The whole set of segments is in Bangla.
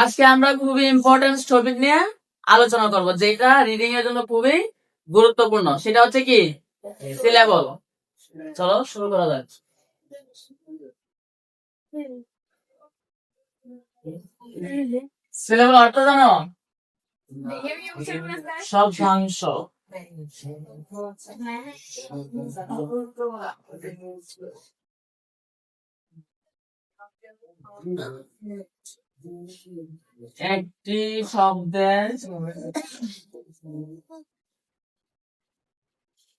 আজকে আমরা খুবই ইম্পর্টেন্ট টপিক নিয়ে আলোচনা করব, যেটা রিডিং এর জন্য খুবই গুরুত্বপূর্ণ। সেটা হচ্ছে কি? সিলেবল চলো, শুরু করা যাক। সিলেবল অর্থ জানো? সব শব্দাংশ একটি শব্দের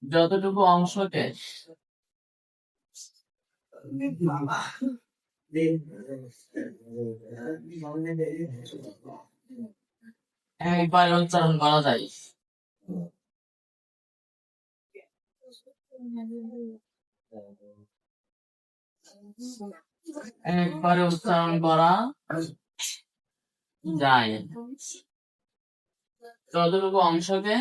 যতটুকু অংশকে একবার উচ্চারণ করা যায়। একবারে উচ্চারণ করা যায়। ততটুকু অংশকে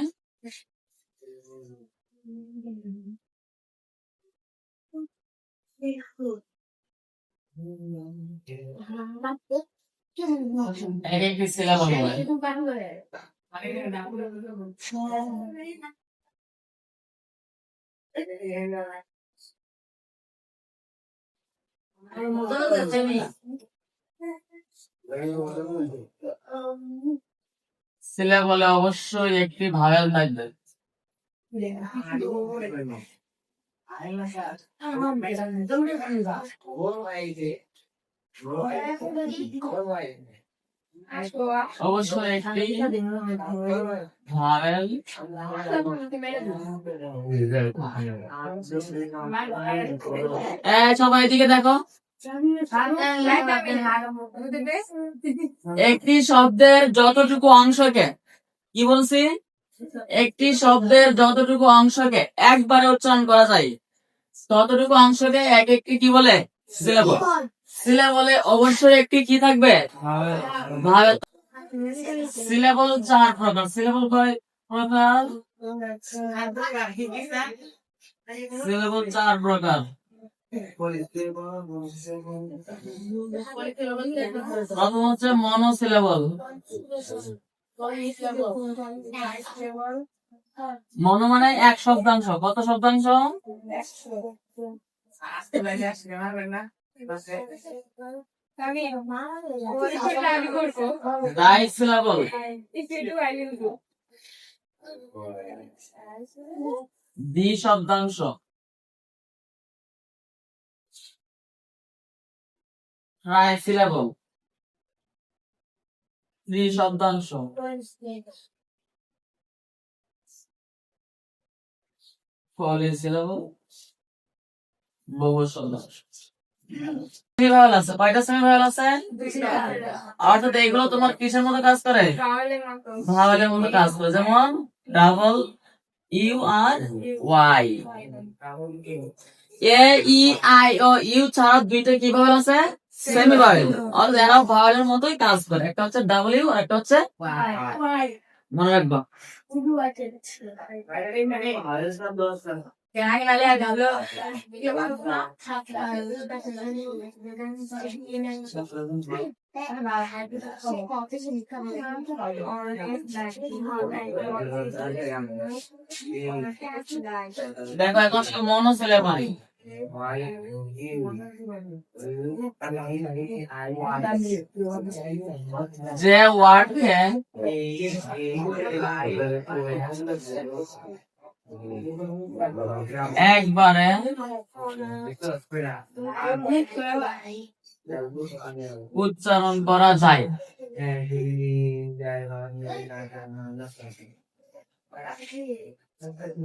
এক একটি সিলেবল বলে অবশ্যই একটি ভাওয়েল থাকবে অবশ্যই একটি ভাওয়েল সবাই এদিকে দেখো। একটি শব্দের যতটুকু অংশকে, কি বলছি? একটি শব্দের যতটুকু অংশকে একবারে উচ্চারণ করা যায়। ততটুকু অংশকে এক একটি কি বলে? সিলেবল। সিলেবলে অবশ্যই একটি কি থাকবে? সিলেবল চার প্রকার সিলেবল প্রকার সিলেবল চার প্রকার মনোসিলেবল মনো মানে এক শব্দাংশ। কত শব্দাংশ? দ্বি শব্দাংশ। ট্রাই সিলেবল ত্রি শব্দাংশ পলি সিলেবল বহু শব্দাংশ সেমিভাবেল আছে? কয়টা সেমিভাবেল আছে অর্থাৎ এগুলো তোমার কিসের মতো কাজ করে? ভাওয়ালের মতো। কাজ করে যেমন ডাবল ইউ আর Y A E I O U ছাড়া দুইটা কি ভাবেল আছে? সেমি এরাও মতোই কাজ করে একটা হচ্ছে ডাবল ইউ আর একটা হচ্ছে মনে রাখবা দেখো এখন মনো সিলেবল যে ওয়ার্ডকে একবারে উচ্চারণ করা যায়।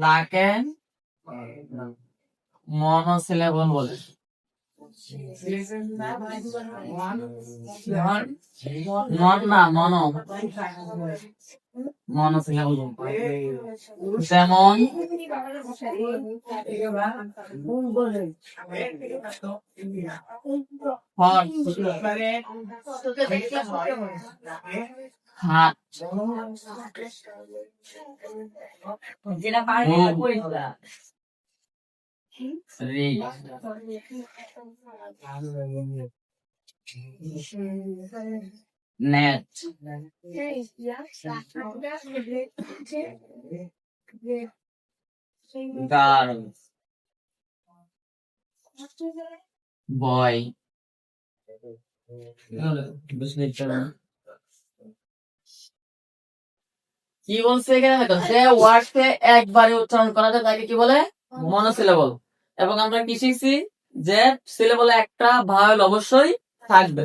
তাকে মনোসিলেবল বলে। না মন যেমন? হাত নেট গার্ল বয় কি বলছে এখানে? দেখো, যে ওয়ার্ডকে একবারে উচ্চারণ করা যায়, তাকে কি বলে? মনোসিলেবল এবং আমরা কি শিখছি? যে সিলেবলে একটা ভাওয়েল অবশ্যই থাকবে।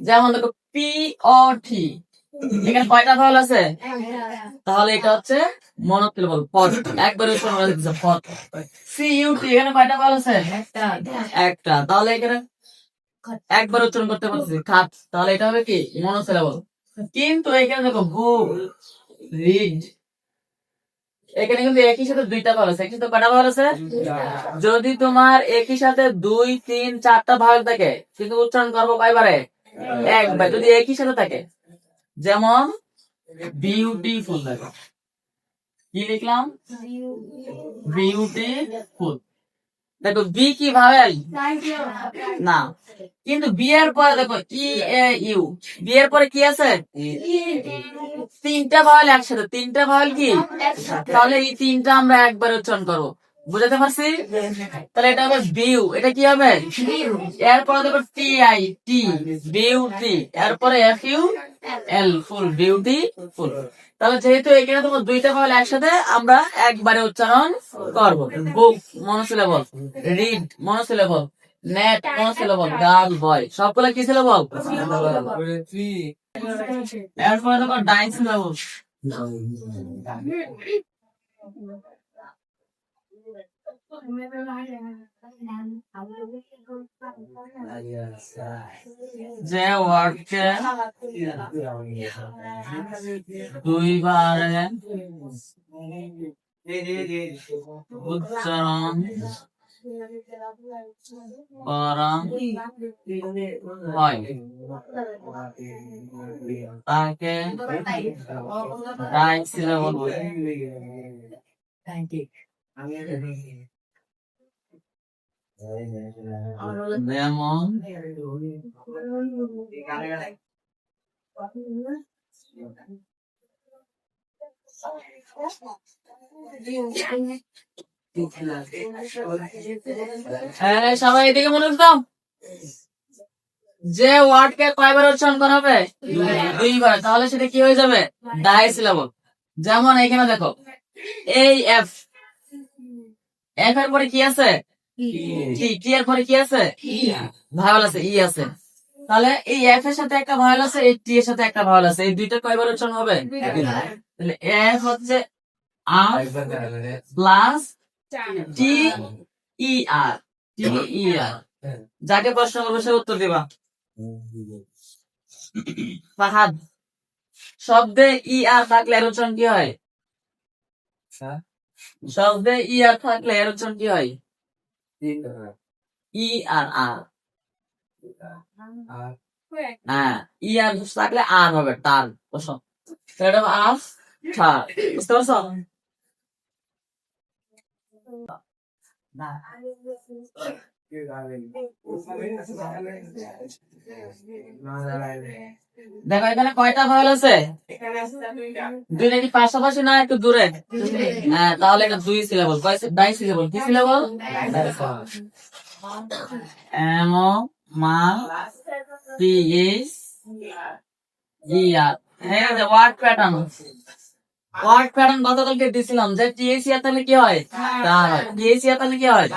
যেমন দেখো পি অ টি এখানে কয়টা ভাওয়েল আছে? তাহলে এটা হচ্ছে মনোসিলেবল পদ। একবার পদ। সি ইউ টি এখানে কয়টা ভাওয়েল আছে? একটা। তাহলে এখানে একবার উচ্চারণ করতে পারছি খাত তাহলে এটা হবে কি? মনোসিলেবল কিন্তু এখানে দেখো বুক রিড এখানে কিন্তু একই সাথে দুইটা ভাগ আছে। একই সাথে কটা ভাগ আছে? যদি তোমার একই সাথে দুই তিন চারটা ভাগ থাকে কিন্তু উচ্চারণ করব কয়বারে? ভাই যদি একই সাথে থাকে যেমন বিউটিফুল দেখো। কি লিখলাম? বিউটিফুল দেখো বি কি ভাবেল না। কিন্তু বি এর পরে দেখো ই এ ইউ। বি এর পরে কি আছে? তিনটা ভাওয়াল একসাথে। তিনটা ভাওয়াল কি? তাহলে এই তিনটা আমরা একবার উচ্চারণ করব। বুঝাতে পারছি? তাহলে এটা হবে বিউ। এটা কি হবে? এরপরে দেখো টি আই টি বিউ টি। এরপরে F U. L ful beauty ful তাহলে যেহেতু এখানে তোমার দুইটা ভাওয়াল একসাথে, আমরা একবারে উচ্চারণ করব। Book monosyllable read monosyllable net monosyllable girl boy সবগুলো কি সিলেবল এরপরে দেখো ডাইন সিলেবল যে ওয়ার্ডকে দুইবারে উচ্চারণ করা হয় তাকে ডাইন সিলেবল বলে যেমন হ্যাঁ সবাই এদিকে মনোযোগ দাও। যে ওয়ার্ডকে কয়বার উচ্চারণ করা হবে? দুইবার। তাহলে সেটা কি হয়ে যাবে? Disyllable. যেমন এখানে দেখো এই এফ এফ এর পরে কি আছে? টি টি পরে কি আছে? ভাওয়াল আছে ই আছে। তাহলে এই এফ এর সাথে একটা ভাওয়াল আছে এই টি এর সাথে একটা ভাওয়াল আছে। এই দুইটা কয়বার উচ্চারণ হবে? তাহলে এফ হচ্ছে আর প্লাস টি ই আর টি ই আর যাকে প্রশ্ন করবে সে উত্তর দিবা। ফাহাদ শব্দে ই আর থাকলে এর উচ্চারণ কি হয়? শব্দে ই আর থাকলে এর উচ্চারণ কি হয়? ই আর আর হ্যাঁ ই আর থাকলে আর হবে টার বসো তাহলে এটা হবে আফ ঠার বুঝতে পারছ দেখো এখানে কয়টা ভাওয়াল আছে? দুইটা কি পাশাপাশি না একটু দূরে? হ্যাঁ তাহলে এটা দুই সিলেবল ডাই সিলেবল কি সিলেবল এম ও মা পি এস জি আর হ্যাঁ ওয়ার্ড প্যাটার্ন ওয়ার্ড প্যাটার্ন গতকালকে দিছিলাম। যে টিএসি তাহলে কি হয়? তার টিএসি তাহলে কি হয়?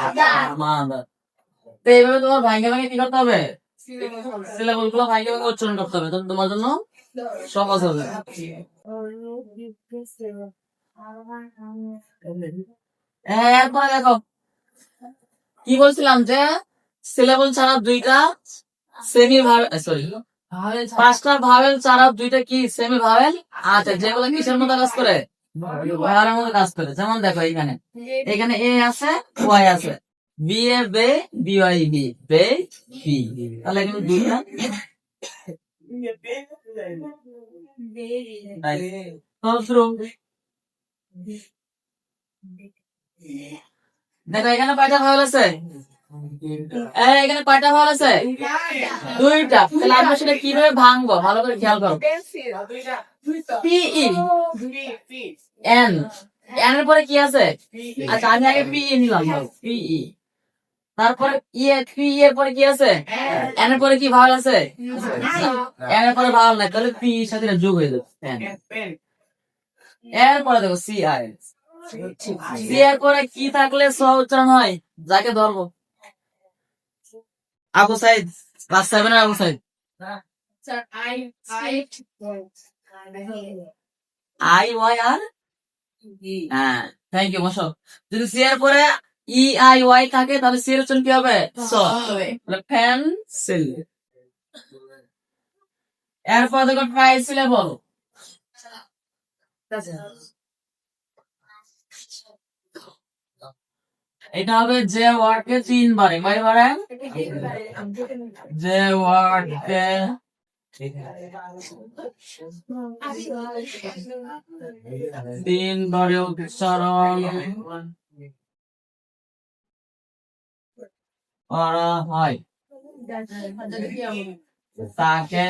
মাদার। তো এইভাবে তোমার ভাঙ্গে ভাঙ্গে কি করতে হবে? সিলেবলগুলো ভাঙ্গে ভাঙ্গে উচ্চারণ করতে হবে। তাহলে তোমার জন্য সহজ হবে। এরপরে দেখো। কি বলছিলাম যে সিলেবল ছাড়া দুইটা সেমি সরি পাঁচটা ভাবেল ছাড়া দুইটা কি সেমি ভাবেল আছে যেগুলো কিসের মতো কাজ করে? ভাবেলের মতো কাজ করে। যেমন দেখো এখানে এখানে এ আছে ওয়াই আছে। B bay B. Y B bay B. তাহলে এখানে দুইটা শুরু দেখো এখানে কয়টা ভাবেল আছে। এখানে কয়টা ভাওয়াল আছে। দুইটা। তাহলে আমরা সেটা কীভাবে ভাঙবো? ভালো করে খেয়াল করো। পিই এন এন এর পরে কি আছে? আচ্ছা আমি আগে পিই নিলাম। পিই তারপরে ই পি এর পরে কি আছে? এন এর পরে কি ভাওয়াল আছে? এন এর পরে ভাওয়াল নাই তাহলে পি এর সাথে যোগ হয়ে যাবে pen। এরপরে দেখো সি আই সি এর পরে কি থাকলে স উচ্চারণ হয়? যাকে ধরবো। Abu Sayeed class seven Abu Sayeed. I Y আর হ্যাঁ থ্যাংক ইউ বসো। যদি সি এর পরে ই আই ওয়াই থাকে তাহলে সি এর উচ্চারণ কি হবে? স পেন্সিল এরপর দেখো ট্রাইসিলে বলো এটা হবে যে ওয়ার্ডকে তিনবারে কয়বারে? যে ওয়ার্ডকে তিনবারে উচ্চারণ। করা হয় তাকে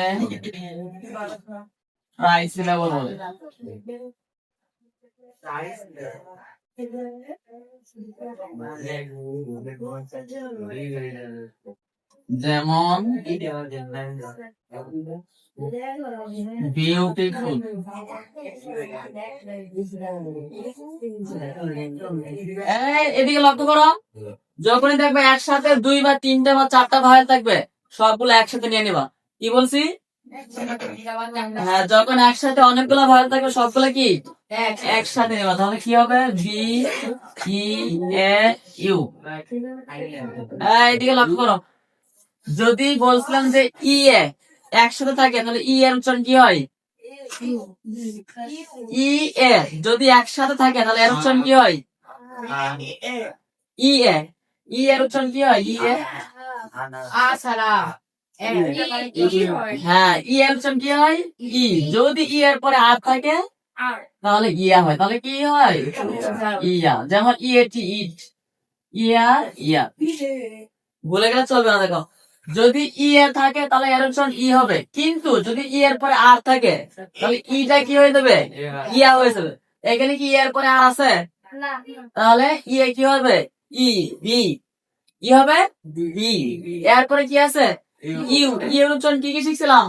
ট্রাইসিলেবল বলে। যেমন বিউটিফুল এদিকে লক্ষ্য করো। যখনই দেখবে একসাথে দুই বা তিনটা বা চারটা ভাইল থাকবে, সবগুলো একসাথে নিয়ে নিবা। কি বলছি? হ্যাঁ যখন একসাথে অনেকগুলো ভাইল থাকবে, সবগুলো কি? একসাথে নেবা। তাহলে কি হবে? বি এ ইউ এদিকে লক্ষ্য করো। যদি বলছিলাম যে ই এ একসাথে থাকে তাহলে ই এর উচ্চারণ কি হয়? ই এ যদি একসাথে থাকে তাহলে এর উচ্চারণ কি হয়? ই এ ই এর উচ্চারণ কি হয়? ই এ হ্যাঁ? ই এর উচ্চারণ কি হয়? ই যদি ই এর পরে আর থাকে তাহলে ইয়া হয়। তাহলে কি হয়? ইয়া যেমন ই এ টি ইট ইয়া ইয়া ভুলে গেলে চলবে না দেখো। যদি ই এর থাকে তাহলে এর উচ্চারণ ই হবে। কিন্তু যদি ই এর পরে আর থাকে তাহলে ইটা কি হয়ে যাবে? ইয়া হয়ে যাবে। এখানে কি ই এর পরে আর আছে? তাহলে ই এ কি হবে? ই বি ই হবে বি এরপরে কি আছে? ইউ ই এর উচ্চারণ কি কি শিখছিলাম?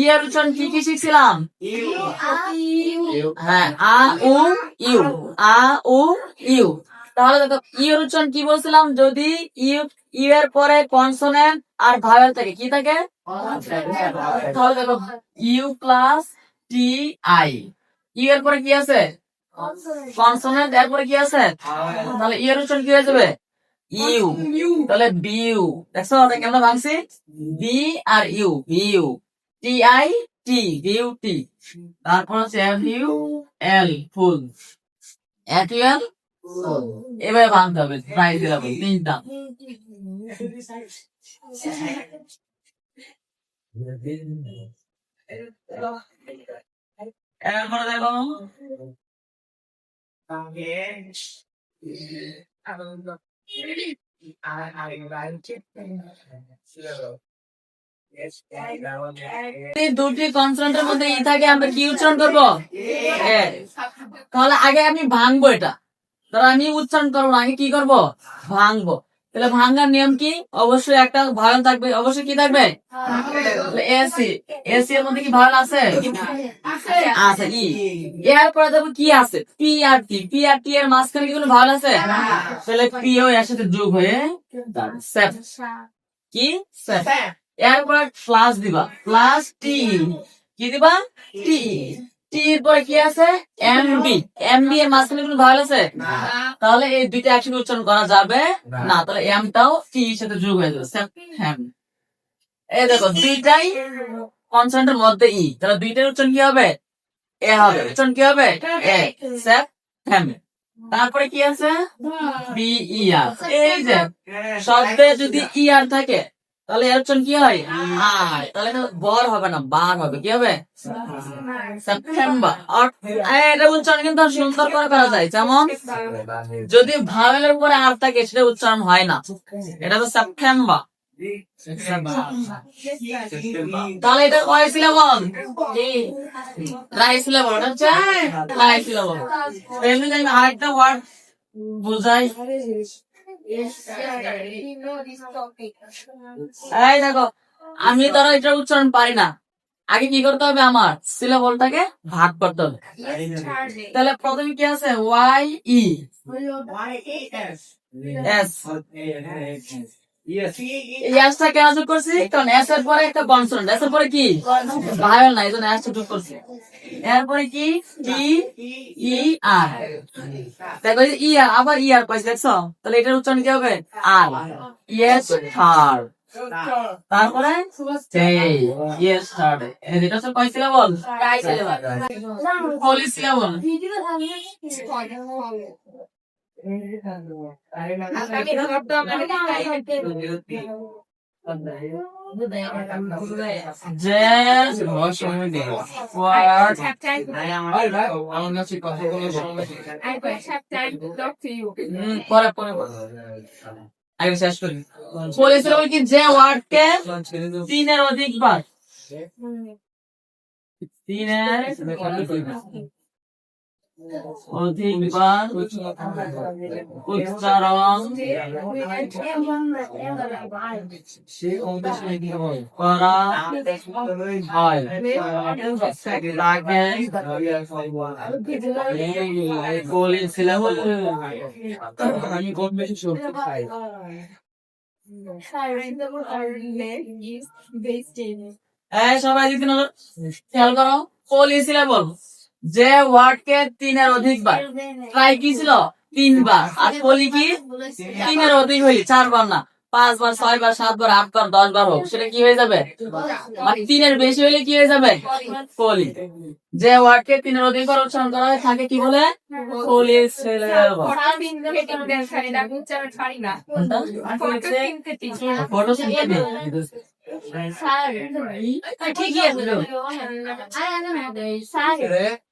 ই এর উচ্চারণ কি কি শিখছিলাম? হ্যাঁ আ উ ইউ। A uh you. তাহলে দেখো ই এর উচ্চারণ কি বলছিলাম? যদি ইউ ইউ এর পরে কনসোনেন্ট আর ভাওয়েল থাকে কি থাকে? তাহলে দেখো U plus T I. U এর পরে কি আছে? কনসোনেন্ট এর পরে কি আছে? তাহলে ই এর উচ্চারণ কি হয়ে যাবে? ইউ। তাহলে বিউ। দেখছ কেমন ভাঙছি? B R U beau. T I T beauty তারপর হচ্ছে F U L ful. F U L এভাবে ভাঙতে হবে প্রাইস দিলাম তিনটা এরপরে দেখো দুটি কনসোনেন্টের মধ্যে ই থাকে আমরা কি উচ্চারণ করব? তাহলে আগে আমি ভাঙবো এটা। ধরো আমি উচ্চারণ করব না, আগে কি করব? ভাঙবো। তাহলে ভাঙার নিয়ম কি? অবশ্যই একটা ভায়ন থাকবে। অবশ্যই কি থাকবে? এসি। এসি এর মধ্যে কি ভায়ন আছে? আছে ই। এরপরে দেখো কি আছে? পি আর টি। পি আর টি এর মাঝখানে কি কোনো ভায়ন আছে? তাহলে পি ও এর সাথে যোগ হয়ে কি? এরপর প্লাস দিবা। Plus T. কি দিবা? টি। টি পরে কি আছে? M B. এম বি এর মাঝখানে কোনো ভাওয়াল আছে? তাহলে এই দুইটা একসাথে উচ্চারণ করা যাবে? না। তাহলে এম টাও টি এর সাথে যোগ হয়ে যাবে। হ্যাম এই দেখো দুইটাই কনসোনেন্টের মধ্যে ই। তাহলে দুইটার উচ্চারণ কি হবে? এ হবে। উচ্চারণ কি হবে? এ। হ্যাম তারপরে কি আছে? B E R. এই যে শব্দে যদি ই আর থাকে তাহলে এর উচ্চারণ কি হয়? আয় তাহলে বর হবে না বার হবে, কি হবে? সেপ্টেম্বর। এটা উচ্চারণ কিন্তু সুন্দর করে করা যায়, যেমন যদি ভাওয়েলের উপরে আর থাকে, সেটা উচ্চারণ হয় না। এটা তো সেপ্টেম্বর। তাহলে এটা কয় সিলেবল ট্রাই সিলেবল হচ্ছে ট্রাই সিলেবল এমনি আরেকটা ওয়ার্ড বুঝাই। এই দেখো আমি ধরো এটা উচ্চারণ পারি না। আগে কি করতে হবে আমার? সিলেবলটাকে ভাগ করতে হবে। তাহলে প্রথমে কি আছে? ওয়াই ই এস এসটা কেন যোগ করছি কারণ এস এর পরে একটা কনসোনেন্ট পরে কি ভাইল না এই জন্য এসটা যোগ করছি এরপরে কি টি ই আর দেখো ই আর আবার ই আর পাইছি দেখছ তাহলে এটার উচ্চারণ কি হবে আর ইয়েস থার্ড তারপরে ইয়েস থার্ড এটা হচ্ছে কয় সিলেবল সিলেবল পরে পরে পরে। আগে শেষ করি পলি কি যে ওয়ার্ডকে তিনের অধিক বার তিনের অধিকবার উচ্চারণ করা হয়। আমি কম বেশি সবজি খাই এই সবাই নজর খেয়াল করো পলি সিলেবল যে ওয়ার্ডকে তিনের অধিকবার ট্রাই কি ছিল তিনবার। আর পলি কি? তিনের অধিক হইলে চারবার না। পাঁচবার ছয়বার সাতবার আটবার দশ বার হোক সেটা কি হয়ে যাবে? মানে তিনের বেশি হইলে কি হয়ে যাবে? পলি। যে ওয়ার্ডকে তিনের অধিক বার উচ্চারণ করা হয় তাকে কি বলে? পলি সিলেবল ফটো ঠিকই আছে। তো। কে আছে কে দেখি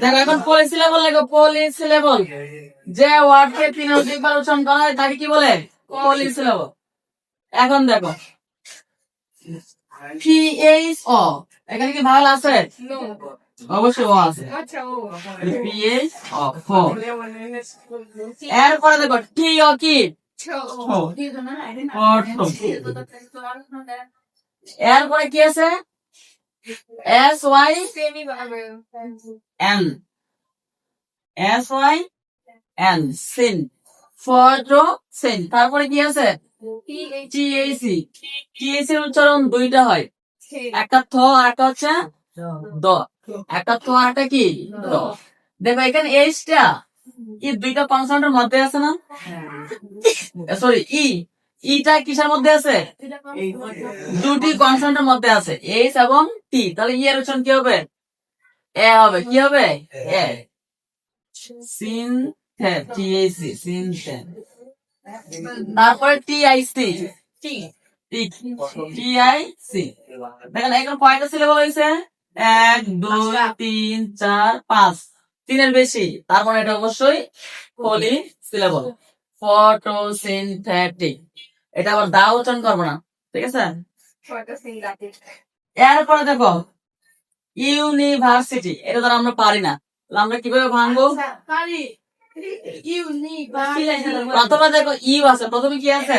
দেখো এখন পলি লেখো পলি যে ওয়ার্ডকে তিন অধিকবার উচ্চারণ করা হয় তাকে কি বলে? পলি এখন দেখো। অ এখানে কি ভালো আছে? অবশ্যই ও আছে। অ এরপরে দেখো টি ও কি? এরপরে কি আছে? S Y? N S Y? N sin. Photo sin তারপরে কি আছে? টিএসি টিএসি উচ্চারণ দুইটা হয়। একটা থ আর একটা হচ্ছে দ। একটা থ আর একটা কি দ। দেখো এখানে এইচটা ই দুইটা কনসার্টের মধ্যে আছে না? সরি ই ইটা কিসের মধ্যে আছে? দুটি কনসার্টের মধ্যে আছে এইচ এবং টি তাহলে ই এর উচ্চারণ কি হবে? এ হবে কি হবে? A sin T A C sin তারপরে T I C T I C দেখেন এখন কয়টা সিলেবল হয়েছে? এক দুই তিন চার পাঁচ। তিনের বেশি তার মানে এটা অবশ্যই পলি সিলেবল ফটোসিনথেটিক এটা আবার দা উচ্চারণ করব না ঠিক আছে? এরপরে দেখো ইউনিভার্সিটি এটা ধর আমরা পারি না। আমরা কীভাবে ভাঙবো? প্রথমে দেখো ইউ আছে প্রথমে কি আছে?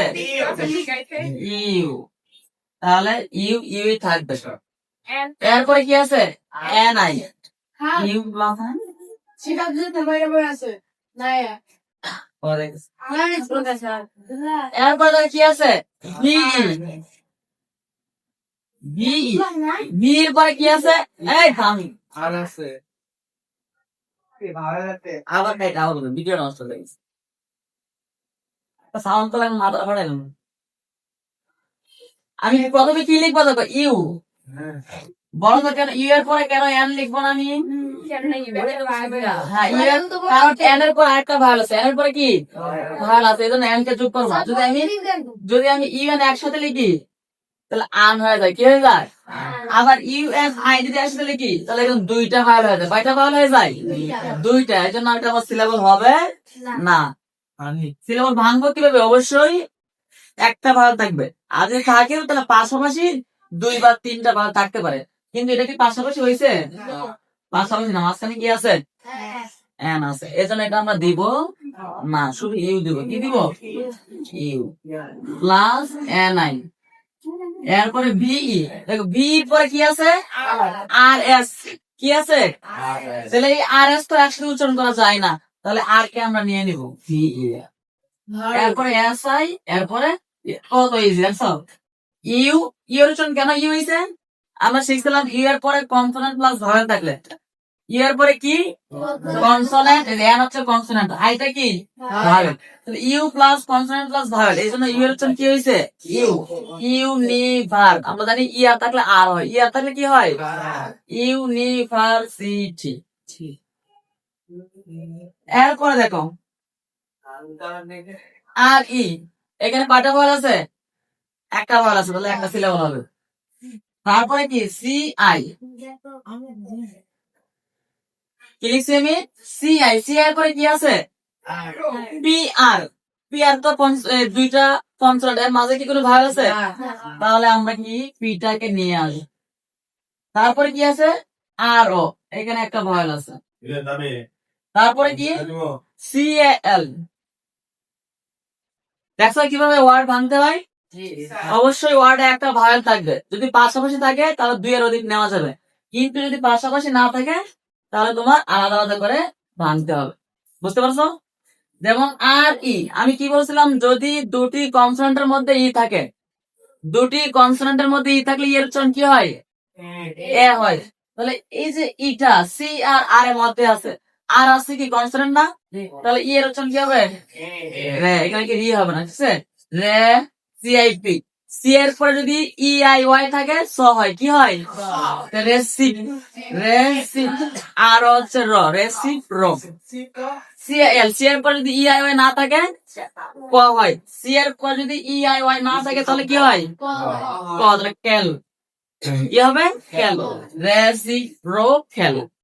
ইউ তাহলে ইউ ইউ থাকবে এরপরে কি আছে? এন আই ইউ পরে কি আছে এই থামি আর আছে আবার ভিডিও নষ্ট হয়ে গেছে সাউন্ড তো লাগে মাথা ফাটাইলাম আমি প্রথমে কি লিখব দেখো ইউ বলো তো কেন ইউ এর পরে কেন এন লিখব না আমি হ্যাঁ ইউ এর কারণ এন এর পর আরেকটা ভালো আছে এন এর পরে কি? ভালো আছে এই জন্য এন কে যোগ করব। না। যদি আমি যদি আমি ইউ এন একসাথে লিখি তাহলে আন হয়ে যায়। কি হয়ে যায়? আবার ইউ এন আই যদি একসাথে লিখি তাহলে এরকম দুইটা ভালো হয়ে যায়। কয়টা ভালো হয়ে যায়? দুইটা। এই জন্য এটা আমার সিলেবল হবে না। সিলেবল ভাঙবো কীভাবে? অবশ্যই একটা ভালো থাকবে। আর যদি থাকেও তাহলে পাশাপাশি দুই বা তিনটা ভালো থাকতে পারে। কিন্তু এটা কি পাশাপাশি হয়েছে? পাশাপাশি না মাঝখানে কি আছে? এন আছে। এই আমরা দিব না, শুধু ইউ দিব। কি দিব? U plus N I. এরপরে ভিই দেখো ভি পরে কি আছে? R S. কি আছে? তাহলে এই আর এস তো একসাথে উচ্চারণ করা যায় না। তাহলে আর কে আমরা নিয়ে নিব? ভিই এরপরে এস আই, এরপরে কত ইজি সব ইউ ইউর কেন ইউ হয়েছে আমরা শিখছিলাম ইউ এর পরে কনসোনেন্ট প্লাস ভয়েল থাকলে। ইউ এর পরে কি? কনসোনেন্ট এন হচ্ছে কনসোনেন্ট। আইটা কি? Vowel U plus consonant plus vowel এই জন্য ইউ এর উচ্চারণ কি হয়েছে ইউ। ইউনিভার আমরা জানি ই আর থাকলে আর হয়। ই আর থাকলে কি হয়? ইউনিভার্সিটি। এরপরে দেখো। আর ই। এখানে কয়টা ভয়েল আছে? একটা ভয়েল আছে তাহলে একটা সিলেবল হবে। তারপরে কি? C I. কি লিখছি আমি সি আই সি আই পরে কি আছে পি আর তো দুইটা মাঝে কি কোনো ভাগ আছে? তাহলে আমরা কি পিটাকে নিয়ে আসি তারপরে কি আছে? আর ও এখানে একটা ভয়েল আছে। তারপরে কি? সি এল দেখছ কীভাবে ওয়ার্ড ভাঙতে হয়? অবশ্যই ওয়ার্ডে একটা ভয়েল থাকবে। যদি পাশাপাশি থাকে তাহলে দুই এর অধিক নেওয়া যাবে। কিন্তু যদি পাশাপাশি না থাকে তাহলে তোমার আলাদা আলাদা করে ভাঙতে হবে। বুঝতে পারছ? যেমন আর ই আমি কি বলছিলাম? যদি দুটি কনসোনেন্টের মধ্যে ই থাকে দুটি কনসোনেন্টের মধ্যে ই থাকলে এর উচ্চারণ কি হয়? এ। হয়। তাহলে এই যে ইটা সি আর আর এর মধ্যে আছে আর আছে কি কনসোনেন্ট না? তাহলে ই এর উচ্চারণ কি হবে? রে এখানে কি রি হবে না ঠিক আছে? রে সি আই পি সি এর পরে যদি ই আই ওয়াই থাকে স হয় কি হয়? রেসিপ রেসিপ আর হচ্ছে র রেসিপ র সি এল সি এর পরে যদি ই আই ওয়াই না থাকে ক হয়? সি এর পরে যদি ই আই ওয়াই না থাকে তাহলে কি হয়? ক তাহলে ক্যাল কি হবে? ক্যাল রেসিপ রো ক্যাল